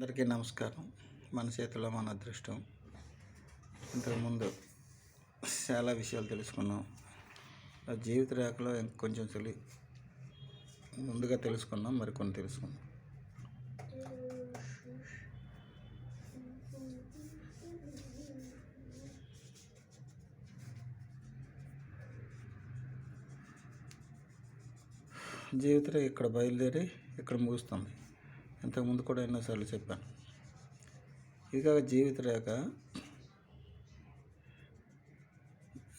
అందరికీ నమస్కారం. మన చేతిలో మన అదృష్టం. ఇంతకుముందు చాలా విషయాలు తెలుసుకున్నాం. ఆ జీవిత రేఖలో కొంచెం తెలి ముందుగా తెలుసుకున్నాం మరికొన్ని తెలుసుకున్నాం జీవిత రేఖ ఇక్కడ బయలుదేరి ఇక్కడ ముగుస్తుంది. ఇంతకుముందు కూడా ఎన్నోసార్లు చెప్పాను. ఇక జీవిత రేఖ.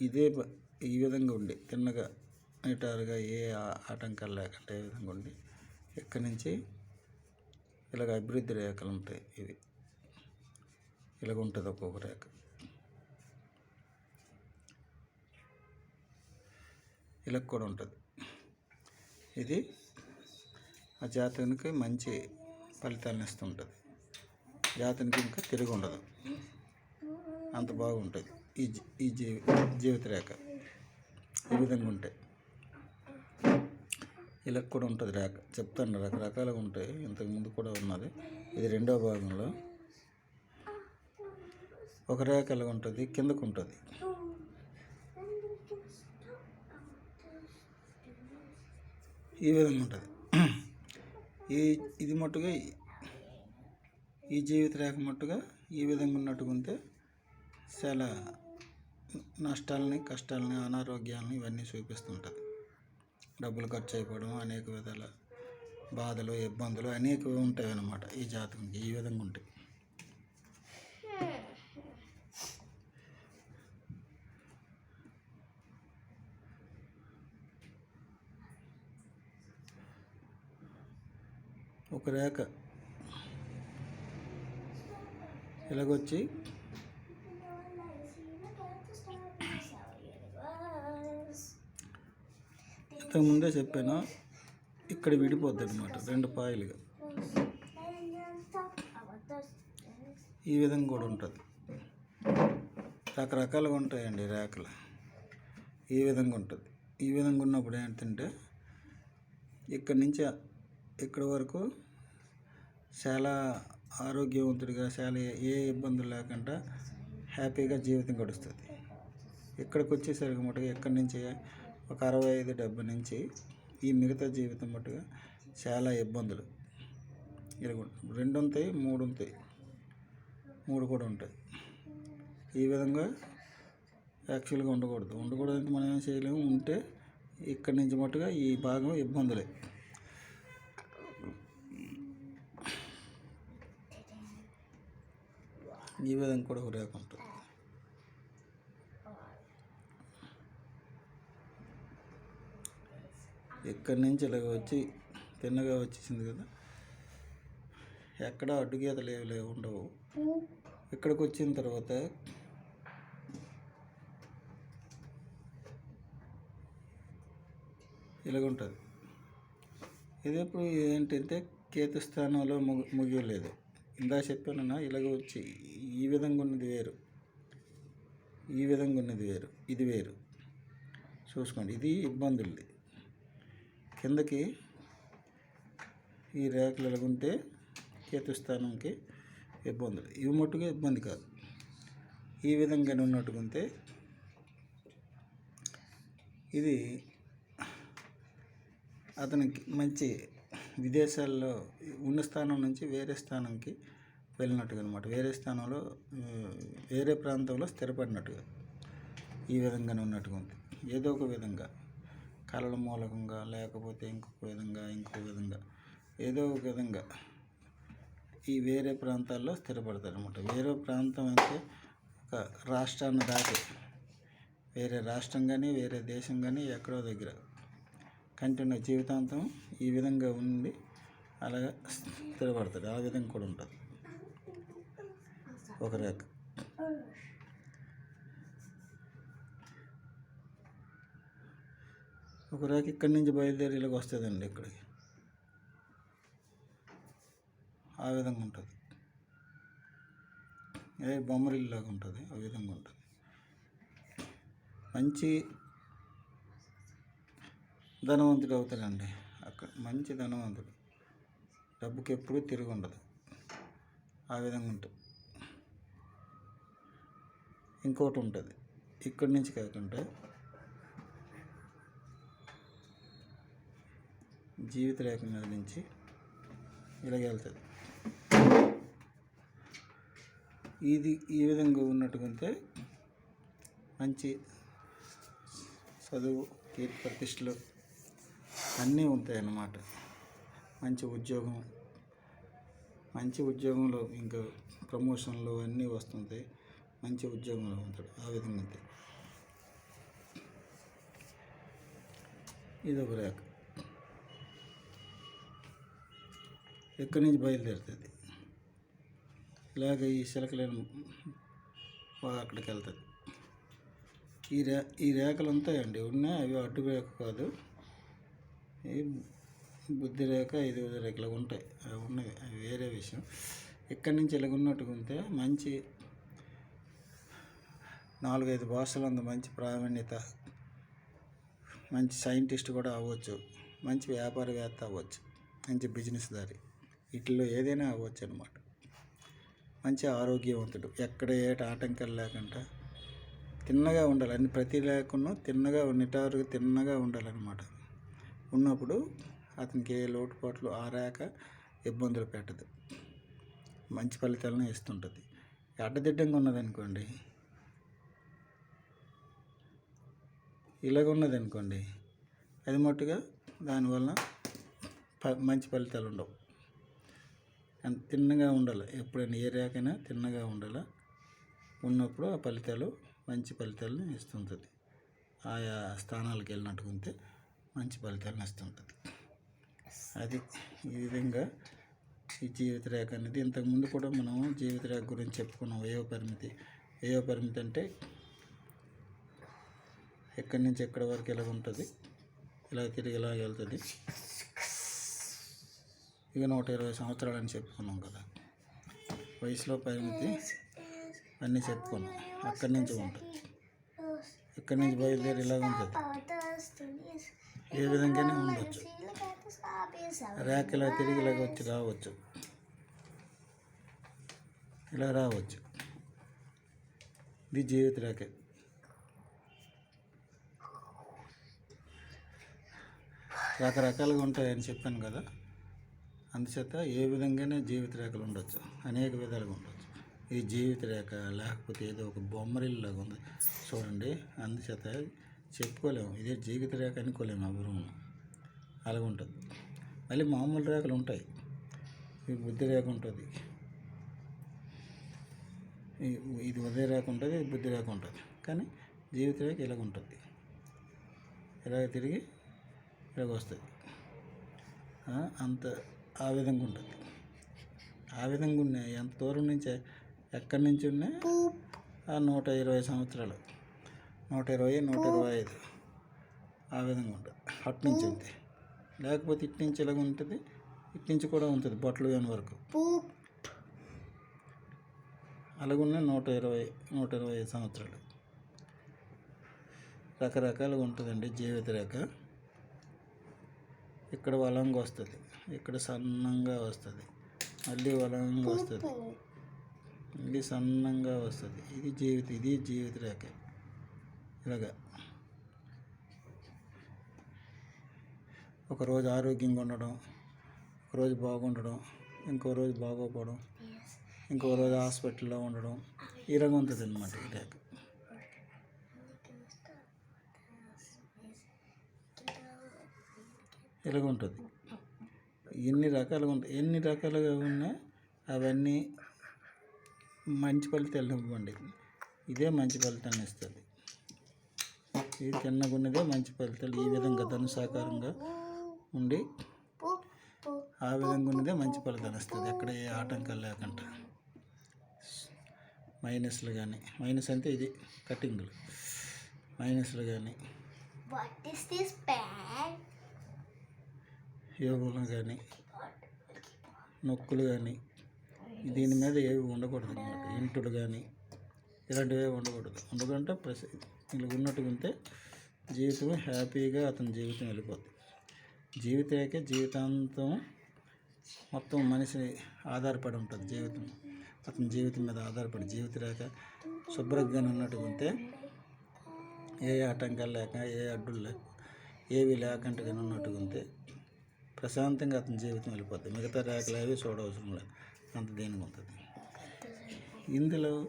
ఇదే ఈ విధంగా ఉండి తిన్నగా నిటారుగా ఏ ఆ- ఆటంకాలు లేకుండా ఏ విధంగా ఉండి ఇక్కడి నుంచి ఇలాగ అభివృద్ధి రేఖలు ఉంటాయి ఇవి. ఇలాగ ఉంటుంది ఒక్కొక్క రేఖ. ఇలా కూడా ఉంటుంది. ఇది ఆ జాతకానికి మంచి ఫలితాలను ఇస్తుంటుంది. జాతనికి ఇంకా తిరిగి ఉండదు. అంత బాగుంటుంది. ఈ ఈ జీవి జీవిత రేఖ ఈ విధంగా ఉంటాయి ఇలా కూడా ఉంటుంది రేఖ. చెప్తాను రకరకాలుగా ఉంటాయి. ఇంతకు ముందు కూడా ఉన్నది. ఇది రెండో భాగంలో. ఒక రేఖ ఎలా ఉంటుంది? కిందకు ఉంటుంది. ఈ విధంగా ఉంటుంది. ఈ ఇది మట్టుగా ఈ జీవిత రేఖ మట్టుగా ఈ విధంగా ఉన్నట్టుగా ఉంటే చాలా నష్టాలని కష్టాలని అనారోగ్యాలని ఇవన్నీ చూపిస్తుంటుంది. డబ్బులు ఖర్చు అయిపోవడం అనేక విధాల బాధలు ఇబ్బందులు అనేకవి ఉంటాయి అన్నమాట ఈ జాతకంకి ఈ విధంగా ఉంటాయి ఒక రేఖ ఇలాగొచ్చి ఇంతకు ముందే చెప్పాను. ఇక్కడ విడిపోద్ది అనమాట రెండు పాయలుగా. ఈ విధంగా కూడా ఉంటుంది. రకరకాలుగా ఉంటాయండి రేఖలు. ఈ విధంగా ఉంటుంది. ఈ విధంగా ఉన్నప్పుడు ఏంటంటే ఇక్కడి నుంచి ఇక్కడి వరకు చాలా ఆరోగ్యవంతుడిగా చాలా ఏ ఇబ్బందులు లేకుండా హ్యాపీగా జీవితం గడుస్తుంది. ఇక్కడికి వచ్చేసరికి మటుగా ఇక్కడి నుంచి ఒక అరవై ఐదు డెబ్బై నుంచి ఈ మిగతా జీవితం మటుగా చాలా ఇబ్బందులు. ఇలా రెండు ఉంటాయి మూడు ఉంటాయి మూడు కూడా ఉంటాయి. ఈ విధంగా యాక్చువల్గా ఉండకూడదు. ఉండకూడదు అంటే మనం ఏం చేయలేము. ఉంటే ఇక్కడి నుంచి మట్టుగా ఈ భాగం ఇబ్బందులే. ఈ విధంగా కూడా ఒక రేఖ ఉంటుంది. ఇక్కడి నుంచి ఇలాగ వచ్చి తిన్నగా వచ్చేసింది కదా ఎక్కడ అడ్డుగీతలు ఏవి లేవు ఉండవు. ఇక్కడికి వచ్చిన తర్వాత ఇలాగుంటుంది ఇది ఇప్పుడు ఏంటంటే కేతు స్థానంలో ముగి ముగియలేదు. ఇందా చెప్పానన్నా ఇలాగ వచ్చి ఈ విధంగా ఉన్నది వేరు. ఈ విధంగా ఉన్నది వేరు. ఇది వేరు. చూసుకోండి ఇది ఇబ్బందులది. కిందకి ఈ రేఖలు ఎలాగుంటే కేతుస్థానంకి ఇబ్బందులు. ఇవి మట్టుగా ఇబ్బంది కాదు. ఈ విధంగా ఉన్నట్టుకుంటే ఇది అతనికి మంచి విదేశాల్లో ఉన్న స్థానం నుంచి వేరే స్థానంకి వెళ్ళినట్టుగా అనమాట వేరే స్థానంలో వేరే ప్రాంతంలో స్థిరపడినట్టుగా ఈ విధంగానే ఉన్నట్టుగా ఉంది ఏదో ఒక విధంగా. కళల మూలకంగా లేకపోతే ఇంకొక విధంగా ఇంకొక విధంగా. ఏదో ఒక విధంగా ఈ వేరే ప్రాంతాల్లో స్థిరపడతారు అనమాట వేరే ప్రాంతం అయితే ఒక రాష్ట్రాన్ని దాటి వేరే రాష్ట్రం కానీ వేరే దేశం కానీ ఎక్కడో దగ్గర కంటిన్యూ జీవితాంతం ఈ విధంగా ఉండి అలాగా స్థిరపడతాడు. ఆ విధంగా కూడా ఉంటుంది. ఒక రేఖ. ఒక రేఖ ఇక్కడి నుంచి బయలుదేరి ఇలాగ వస్తుందండి ఇక్కడికి. ఆ విధంగా ఉంటుంది. ఏ బొమ్మరిల్లాగా ఉంటుంది. ఆ విధంగా ఉంటుంది. మంచి ధనవంతుడు అవుతాడండి అక్కడ మంచి ధనవంతుడు. డబ్బుకి ఎప్పుడూ తిరిగి ఉండదు ఆ విధంగా ఉంటుంది. ఇంకోటి ఉంటుంది ఇక్కడి నుంచి కాకుండా జీవిత రేఖ మీద నుంచి ఇలాగ వెళ్తుంది. ఇది ఈ విధంగా ఉన్నట్టుకుంటే మంచి చదువు కీర్తి ప్రతిష్టలు అన్నీ ఉంటాయి అన్నమాట మంచి ఉద్యోగం మంచి ఉద్యోగంలో ఇంకా ప్రమోషన్లు అన్నీ వస్తుంటాయి. మంచి ఉద్యోగంలో ఉంటాడు. ఆ విధంగా ఉంటాయి ఇది ఒక రేఖ. ఎక్కడి నుంచి బయలుదేరుతుంది? ఇలాగ ఈ చిలకలేని అక్కడికి వెళ్తుంది. ఈ రే ఈ రేఖలు ఉంటాయండి ఉన్నాయి. అవి అడ్డు రేఖ కాదు. బుద్ధి రేఖ ఐదు రేఖ ఇలా ఉంటాయి. అవి ఉన్నాయి. అవి వేరే విషయం. ఇక్కడి నుంచి ఇలాగ ఉన్నట్టుగా ఉంటే మంచి నాలుగైదు భాషలు అంత మంచి ప్రావీణ్యత మంచి సైంటిస్ట్ కూడా అవ్వచ్చు. మంచి వ్యాపారవేత్త అవ్వచ్చు. మంచి బిజినెస్ దారి వీటిల్లో ఏదైనా అవ్వచ్చు అనమాట మంచి ఆరోగ్యవంతుడు. ఎక్కడ ఏట ఆటంకాలు లేకుండా తిన్నగా ఉండాలి. అన్ని ప్రతి లేకుండా తిన్నగా నిటారుగా తిన్నగా ఉండాలన్నమాట. ఉన్నప్పుడు అతనికి ఏ లోటుపాట్లు ఆరాక ఇబ్బందులు పెట్టదు. మంచి ఫలితాలను ఇస్తుంటుంది. అడ్డదిడ్డంగా ఉన్నదనుకోండి. ఇలాగ ఉన్నదనుకోండి. అది మట్టుగా దానివల్ల ప- మంచి ఫలితాలు ఉండవు. తిన్నగా ఉండాలి. ఎప్పుడైనా ఏ రేఖైనా తిన్నగా ఉండాలి. ఉన్నప్పుడు ఆ ఫలితాలు మంచి ఫలితాలను ఇస్తుంటుంది. ఆయా స్థానాలకు వెళ్ళినట్టుకుంటే మంచి ఫలితాలను ఇస్తుంటుంది అది ఈ విధంగా ఈ జీవిత రేఖ అనేది ఇంతకుముందు కూడా మనం జీవిత రేఖ గురించి చెప్పుకున్నాం. వయో పరిమితి వయో పరిమితి అంటే ఎక్కడి నుంచి ఎక్కడి వరకు ఇలా ఉంటుంది? ఇలా తిరిగి ఇలా వెళ్తుంది? ఇక నూట ఇరవై సంవత్సరాలు అని చెప్పుకున్నాం కదా. వయసులో పరిమితి అన్నీ చెప్పుకున్నాం. అక్కడి నుంచి ఉంటుంది. ఇక్కడి నుంచి బయలుదేరి ఇలా ఉంటుంది? ఏ విధంగానే ఉండొచ్చు. రేఖ ఇలా తిరిగి ఇలాగ వచ్చి రావచ్చు. ఇలా రావచ్చు. ఇది జీవిత రేఖ. రకరకాలుగా ఉంటాయని చెప్పాను కదా. అందుచేత ఏ విధంగానే జీవిత రేఖలు ఉండొచ్చు. అనేక విధాలుగా ఉండొచ్చు. ఈ జీవిత రేఖ లేకపోతే ఏదో ఒక బొమ్మరిల్లాగా ఉంది. చూడండి. అందుచేత చెప్పుకోలేము. ఇదే జీవిత రేఖ అనుకోలేము ఎవరు అలాగ ఉంటుంది మళ్ళీ మామూలు రేఖలు ఉంటాయి. ఈ బుద్ధి రేఖ ఉంటుంది. ఇది ఉదయ రేఖ ఉంటుంది ఇది బుద్ధి రేఖ ఉంటుంది. కానీ జీవిత రేఖ ఇలాగ ఉంటుంది ఇలాగ తిరిగి ఇలాగ వస్తుంది ఆ, అంత ఆ విధంగా ఉంటుంది. ఆ విధంగా ఉన్నాయి. ఎంత దూరం నుంచి ఎక్కడి నుంచి ఉన్నాయి? ఆ నూట ఇరవై సంవత్సరాలు. నూట ఇరవై నూట ఇరవై ఐదు ఆ విధంగా ఉంటుంది. అటు నుంచి ఉంది లేకపోతే ఇటు నుంచి ఇలాగ ఉంటుంది ఇటు నుంచి కూడా ఉంటుంది బొట్టలు వేని వరకు. అలాగున్న నూట ఇరవై నూట ఇరవై ఐదు సంవత్సరాలు. రకరకాలుగా ఉంటుందండి జీవిత రేఖ. ఇక్కడ వలంగా వస్తుంది ఇక్కడ సన్నంగా వస్తుంది మళ్ళీ వలంగా వస్తుంది మళ్ళీ సన్నంగా వస్తుంది. ఇది జీవిత ఇది జీవిత రేఖ. ఇలాగా. ఒకరోజు ఆరోగ్యంగా ఉండడం ఒకరోజు బాగుండడం ఇంకో రోజు బాగోపోవడం ఇంకో రోజు హాస్పిటల్లో ఉండడం ఈ రకం ఉంటుంది అనమాట రేఖ ఇలాగ ఉంటుంది ఎన్ని రకాలుగా ఉంటాయి ఎన్ని రకాలుగా ఉన్నాయి అవన్నీ మంచి ఫలితాలు ఇవ్వండి. ఇదే మంచి ఫలితాన్ని ఇస్తుంది. ఇది చిన్నగా ఉన్నదే మంచి ఫలితాలు. ఈ విధంగా ధనుసాకారంగా ఉండి ఆ విధంగా ఉన్నదే మంచి ఫలితాలు ఇస్తుంది ఎక్కడ ఏ ఆటంకాలు లేకుండా. మైనస్లు కానీ మైనస్ అంటే ఇది కటింగ్లు. మైనస్లు కానీ? యోగులు కానీ నొక్కులు కానీ దీని మీద ఏవి ఉండకూడదు అనమాట ఇంటులు కానీ ఇలాంటివి ఉండకూడదు. ఎందుకంటే ప్రసి ఇలా ఉన్నట్టుగా ఉంటే జీవితం హ్యాపీగా అతని జీవితం వెళ్ళిపోతుంది జీవితాకే జీవితాంతం మొత్తం మనిషి ఆధారపడి ఉంటుంది జీవితం. అతని జీవితం మీద ఆధారపడి జీవిత రేఖ శుభ్రంగా ఉన్నట్టుగా ఉంటే ఏ ఆటంకాలు లేక ఏ అడ్డులు లేక ఏవి లేకుండా ఉన్నట్టుగా ఉంటే ప్రశాంతంగా అతని జీవితం వెళ్ళిపోతుంది మిగతా రేఖలు అవి చూడవసరం లేదు. అంత దేనికి ఉంటుంది. ఇందులో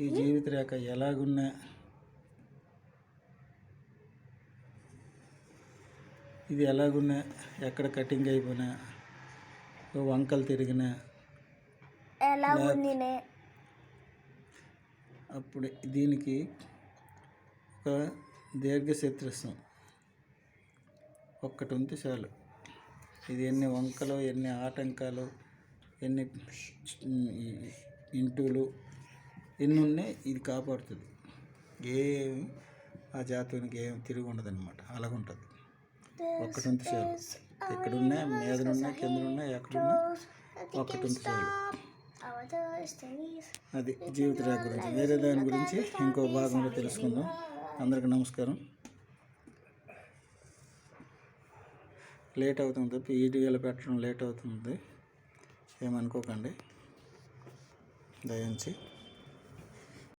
ఈ జీవిత రేఖ ఎలాగున్నా ఇది ఎలాగున్నా ఎక్కడ కటింగ్ అయిపోయినా వంకలు తిరిగినా ఎలా ఉంది నే? అప్పుడు దీనికి ఒక దీర్ఘశత్రుత్వం ఒక్కటి ఉంటే చాలు. ఇది ఎన్ని వంకలు ఎన్ని ఆటంకాలు ఎన్ని ఇంటులు ఎన్ని ఉన్నాయి ఇది కాపాడుతుంది. ఏమి ఆ జాతీయానికి ఏం తిరిగి ఉండదు అనమాట అలాగుంటుంది. ఒక్కటి ఉంటే చాలు ఎక్కడున్నా మీదనున్నా కిందనున్నా ఎక్కడున్నా ఒక్కటి ఉంటే చాలు అది జీవిత రేఖ గురించి. వేరే దాని గురించి ఇంకో భాగంలో తెలుసుకుందాం. అందరికి నమస్కారం. లేట్ అవుతుంది తప్ప పెట్టడం లేట్ అవుతుంది ఏమనుకోకండి. దయించి